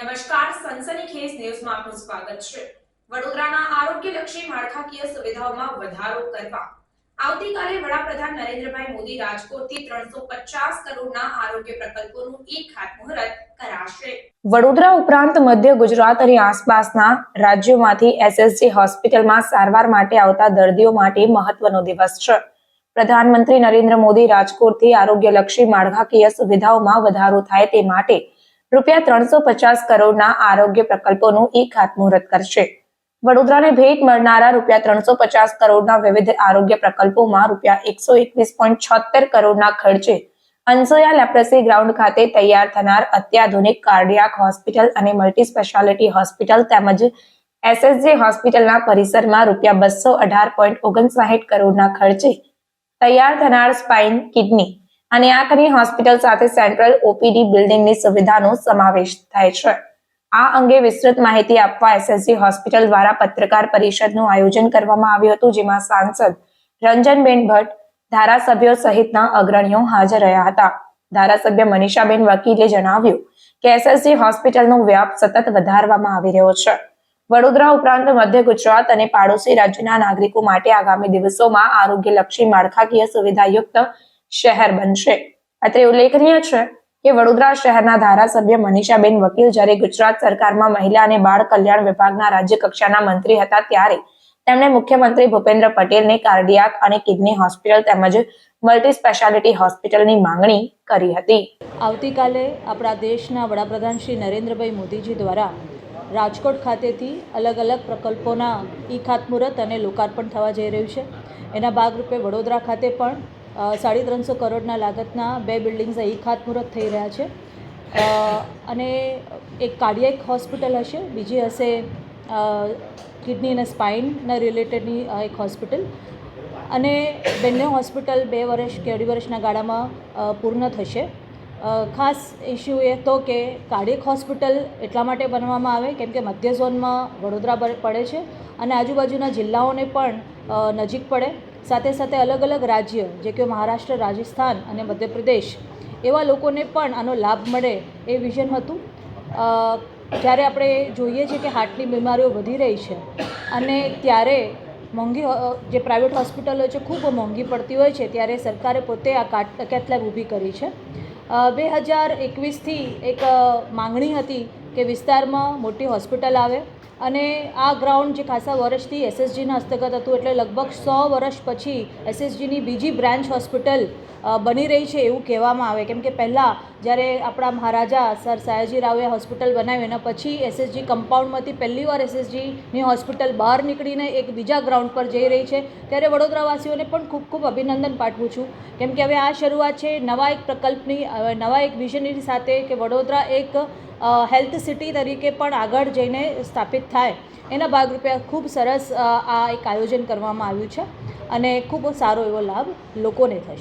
સનસનીખેજ ન્યૂઝમાં આપનું સ્વાગત છે. વડોદરાના આરોગ્યલક્ષી માળખાકીય સુવિધાઓમાં વધારો કરવા. આવતીકાલે વડાપ્રધાન નરેન્દ્રભાઈ મોદી રાજકોટથી ત્રણસો પચાસ કરોડના આરોગ્ય પ્રકલ્પોનું ઈ ખાતમુહૂર્ત કરાશે. વડોદરા ઉપરાંત મધ્ય ગુજરાત અને આસપાસના રાજ્યોમાંથી એસએસજી હોસ્પિટલમાં સારવાર માટે આવતા દર્દીઓ માટે મહત્વનો દિવસ છે. પ્રધાનમંત્રી નરેન્દ્ર મોદી રાજકોટથી આરોગ્યલક્ષી માળખાકીય સુવિધાઓમાં વધારો થાય તે માટે રૂપિયા ત્રણસો પચાસ કરોડના આરોગ્ય પ્રકલ્પોનું ઈ ખાતમુહૂર્ત કરશે. વડોદરાને ભેટ મળનારા રૂપિયા ત્રણસો પચાસ કરોડના વિવિધ આરોગ્ય પ્રકલ્પોમાં રૂપિયા એકસો એકવીસ પોઈન્ટ છોતેર કરોડના ખર્ચે અનસોયા લેપ્રસી ગ્રાઉન્ડ ખાતે તૈયાર થનાર અત્યાધુનિક કાર્ડિયાક હોસ્પિટલ અને મલ્ટી સ્પેશિયાલિટી હોસ્પિટલ તેમજ એસએસજી હોસ્પિટલના પરિસરમાં રૂપિયા બસો અઢાર પોઈન્ટ ઓગણસાઠ કરોડના ખર્ચે તૈયાર થનાર સ્પાઇન કિડની અને આંખની હોસ્પિટલ સાથે સેન્ટ્રલ ઓપીડી બિલ્ડિંગની સુવિધાનો સમાવેશ થાય છે. આ અંગે વિસ્તૃત માહિતી આપવા એસએસજી હોસ્પિટલ દ્વારા પત્રકાર પરિષદનું આયોજન કરવામાં આવ્યું હતું, જેમાં સાંસદ રંજનબેન ભટ્ટ, ધારાસભ્યો સહિતના અગ્રણીઓ હાજર રહ્યા હતા. ધારાસભ્ય મનીષાબેન વકીલે જણાવ્યું કે એસએસજી હોસ્પિટલનો વ્યાપ સતત વધારવામાં આવી રહ્યો છે. વડોદરા ઉપરાંત મધ્ય ગુજરાત અને પાડોશી રાજ્યના નાગરિકો માટે આગામી દિવસોમાં આરોગ્યલક્ષી માળખાકીય સુવિધાયુક્ત શહેર બનશે. અત્રે ઉલ્લેખનીય છે કે વડોદરા શહેરના ધારાસભ્ય મનીષાબેન વકીલ જ્યારે ગુજરાત સરકારમાં મહિલા અને બાળ કલ્યાણ વિભાગના રાજ્ય કક્ષાના મંત્રી હતા ત્યારે તેમણે મુખ્યમંત્રી ભૂપેન્દ્ર પટેલને કાર્ડિયાક અને કિડની હોસ્પિટલ તેમજ મલ્ટી સ્પેશિયાલિટી હોસ્પિટલની માંગણી કરી હતી. આવતીકાલે આપણા દેશના વડાપ્રધાન શ્રી નરેન્દ્રભાઈ મોદીજી દ્વારા રાજકોટ ખાતેથી અલગ અલગ પ્રકલ્પોના ઈ ખાતમુહૂર્ત અને લોકાર્પણ થવા જઈ રહ્યું છે. એના ભાગરૂપે વડોદરા ખાતે પણ સાડી ત્રણસો કરોડના લાગતના બે બિલ્ડિંગ્સ અહીં ખાતમુહૂર્ત થઈ રહ્યા છે. અને એક કાર્ડિયક હોસ્પિટલ હશે, બીજી હશે કિડની અને સ્પાઇનના રિલેટેડની એક હોસ્પિટલ. અને બંને હોસ્પિટલ બે વર્ષ કે અઢી વર્ષના ગાળામાં પૂર્ણ થશે. ખાસ ઇસ્યુ એ હતો કે કાર્ડિયક હોસ્પિટલ એટલા માટે બનવામાં આવે કેમ કે મધ્ય ઝોનમાં વડોદરા પડે છે અને આજુબાજુના જિલ્લાઓને પણ નજીક પડે. સાથે સાથે અલગ અલગ રાજ્ય, જે કે મહારાષ્ટ્ર, રાજસ્થાન અને મધ્યપ્રદેશ, એવા લોકોને પણ આનો લાભ મળે એ વિઝન હતું. જ્યારે આપણે જોઈએ છીએ કે હાર્ટની બીમારીઓ વધી રહી છે અને ત્યારે મોંઘી જે પ્રાઇવેટ હોસ્પિટલો છે ખૂબ મોંઘી પડતી હોય છે, ત્યારે સરકારે પોતે આ કાટ કેટલેબ ઊભી કરી છે. બે હજાર એકવીસથી એક માંગણી હતી કે વિસ્તારમાં મોટી હોસ્પિટલ આવે. અને આ ગ્રાઉન્ડ જે ખાસા વર્ષથી એસએસજીના હસ્તગત હતું, એટલે લગભગ સો વર્ષ પછી એસએસજીની બીજી બ્રાન્ચ હોસ્પિટલ બની રહી છે એવું કહેવામાં આવે. કેમ કે પહેલાં જ્યારે આપણા મહારાજા સર સયાજી રાવે હોસ્પિટલ બનાવી એના પછી એસએસજી કમ્પાઉન્ડમાંથી પહેલી વાર એસએસજીની હોસ્પિટલ બહાર નીકળીને એક બીજા ગ્રાઉન્ડ પર જઈ રહી છે. ત્યારે વડોદરાવાસીઓને પણ ખૂબ ખૂબ અભિનંદન પાઠવું છું. કેમ કે હવે આ શરૂઆત છે નવા એક પ્રકલ્પની નવા એક વિઝનની સાથે કે વડોદરા એક હેલ્થ સિટી તરીકે પણ આગળ જઈને સ્થાપિત થાય. એના ભાગરૂપે ખૂબ સરસ આ એક આયોજન કરવામાં આવ્યું છે અને ખૂબ સારો એવો લાભ લોકોને થશે.